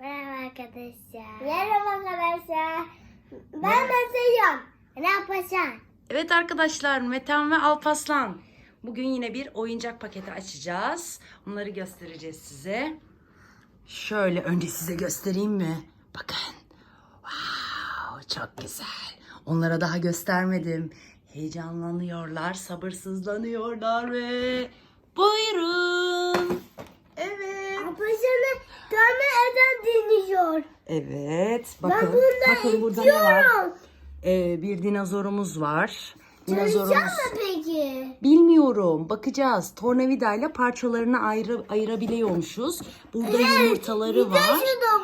Merhaba arkadaşlar. Merhaba arkadaşlar. Ben Mete'yim. Ne yapacaksın? Evet arkadaşlar Metehan ve Alpaslan. Bugün yine bir oyuncak paketi açacağız. Onları göstereceğiz size. Şöyle önce size göstereyim mi? Bakın. Wow, çok güzel. Onlara daha göstermedim. Heyecanlanıyorlar, sabırsızlanıyorlar ve buyurun. Evet. Yapacağını görmeden dinliyor. Evet. Ben Bakın. bundan bakın burada ne var? Ee, bir dinozorumuz var. Dinozorumuz. mı peki? Bilmiyorum. Bakacağız. Tornavidayla parçalarını ayrı, ayırabiliyormuşuz. Burada yumurtaları Bir de var.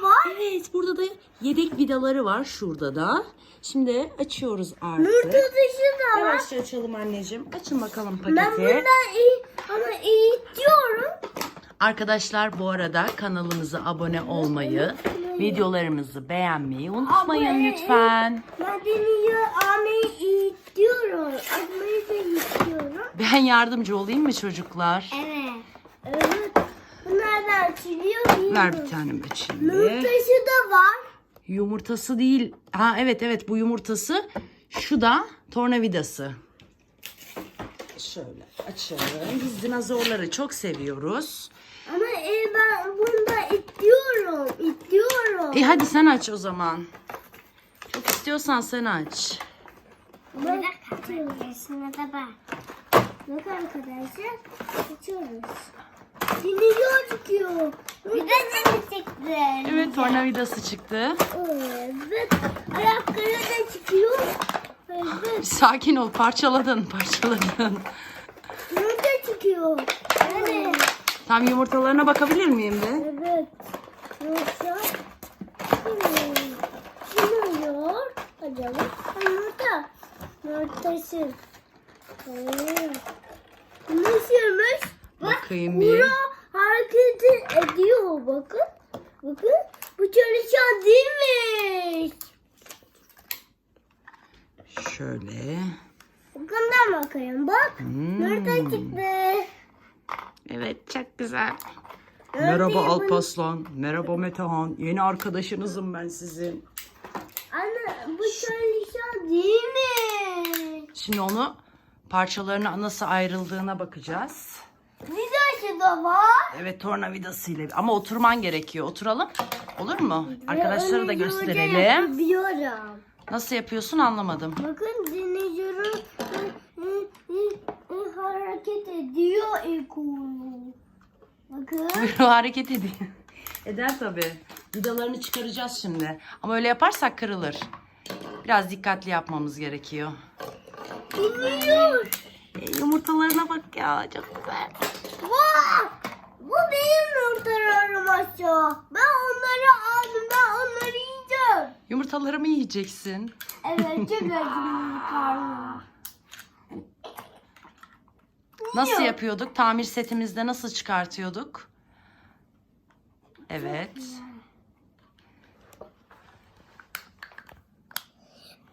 var. Evet, burada da yedek vidaları var şurada da. Şimdi açıyoruz artık. Nur tutucu da var. Yavaşça açalım anneciğim. Açın bakalım Ben paketi. bundan iyi ama iyi istiyorum. Arkadaşlar bu arada kanalımıza abone olmayı, videolarımızı beğenmeyi unutmayın Abone- lütfen. Ben deniyor almayı istiyorum. Almayı da istiyorum. Ben yardımcı olayım mı çocuklar? Evet. Evet. Açılıyor. Ver bir tane açayım. Nur taşı da var. Yumurtası değil. Ha evet evet bu yumurtası. Şu da tornavidası. Şöyle açalım. Biz dinozorları çok seviyoruz. Ama e, ben bunda. E hadi sen aç o zaman. Çok istiyorsan sen aç. Bak açıyoruz. da var. Bak arkadaşlar açıyoruz. Dinliyor çıkıyor. Bir de seni çıktı. Evet tornavidası çıktı. Evet. Ayakları da çıkıyor. Evet. Sakin ol parçaladın parçaladın. Burada çıkıyor. Evet. Tam yumurtalarına bakabilir miyim de? Evet. Yoksa kim oluyor acaba? Yumurta. Yumurtası. Evet. Nasılmış? Bakayım bir. Bura hareket ediyor bakın. Bakın. Bu çalışan değilmiş. Şöyle. Bakından bakayım bak. Hmm. Yumurta çıktı. Evet çok güzel. Merhaba bu- Alpaslan. Merhaba Metehan. Yeni arkadaşınızım ben sizin. Anne bu çalışan değil mi? Şimdi onu parçalarına nasıl ayrıldığına bakacağız. Vidası da var. Evet tornavidasıyla ama oturman gerekiyor. Oturalım. Olur mu? Arkadaşlara da gösterelim. yapabiliyorum. Nasıl yapıyorsun anlamadım. Bakın dinleyicilerim hareket ediyor ilk. Bakın. Kuyruğu hareket ediyor. Eder tabii. Vidalarını çıkaracağız şimdi. Ama öyle yaparsak kırılır. Biraz dikkatli yapmamız gerekiyor. Dinliyor. E, yumurtalarına bak ya çok güzel. Vay! Bu benim yumurtalarım aşağı. Ben onları aldım. Ben onları yiyeceğim. Yumurtalarımı yiyeceksin. Evet çok acım karnım. Nasıl yapıyorduk? Tamir setimizde nasıl çıkartıyorduk? Evet.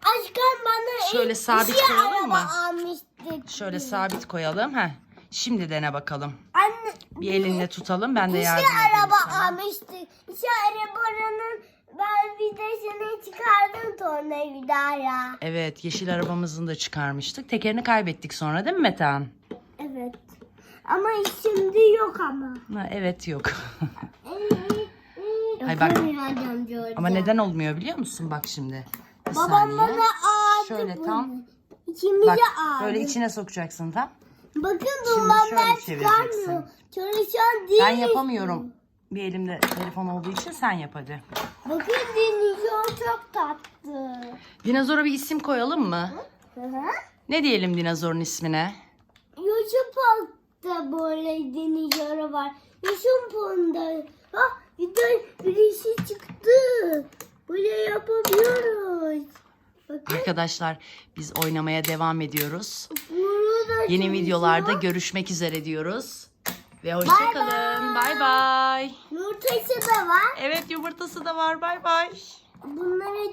Aşkım bana Şöyle sabit işi koyalım mı? almıştık. Şöyle sabit koyalım. Heh. Şimdi dene bakalım. Anne Bir elinle tutalım. Ben de yardım edeyim araba sana. almıştık. İşe arabanın ben vidasını çıkardım tornavidayla. Evet, yeşil arabamızın da çıkarmıştık. Tekerini kaybettik sonra değil mi Metehan? Ama şimdi yok ama. Ha, evet yok. Hay bak. Ama neden olmuyor biliyor musun? Bak şimdi. Bir Babam saniye. bana ağaçtı Şöyle bunu. tam. İçimize Bak ağaçtı. böyle içine sokacaksın tam. Bakın dumanlar şöyle çıkarmıyor. çevireceksin. Çalışan değil. Ben yapamıyorum. Bir elimde telefon olduğu için sen yap hadi. Bakın dinliyor çok tatlı. Dinozora bir isim koyalım mı? Hı hı. Ne diyelim dinozorun ismine? Yoşun Park'ta böyle dinliyor var. Yoşun Park'ta. Ah bir de birisi çıktı. Böyle yapabiliyoruz. Bakın Arkadaşlar biz oynamaya devam ediyoruz. burada Yeni çalışıyor. videolarda görüşmek üzere diyoruz. Ve hoşçakalın. Bay bay. Nur taşı da var. Evet yumurtası da var. Bay bay. Bunları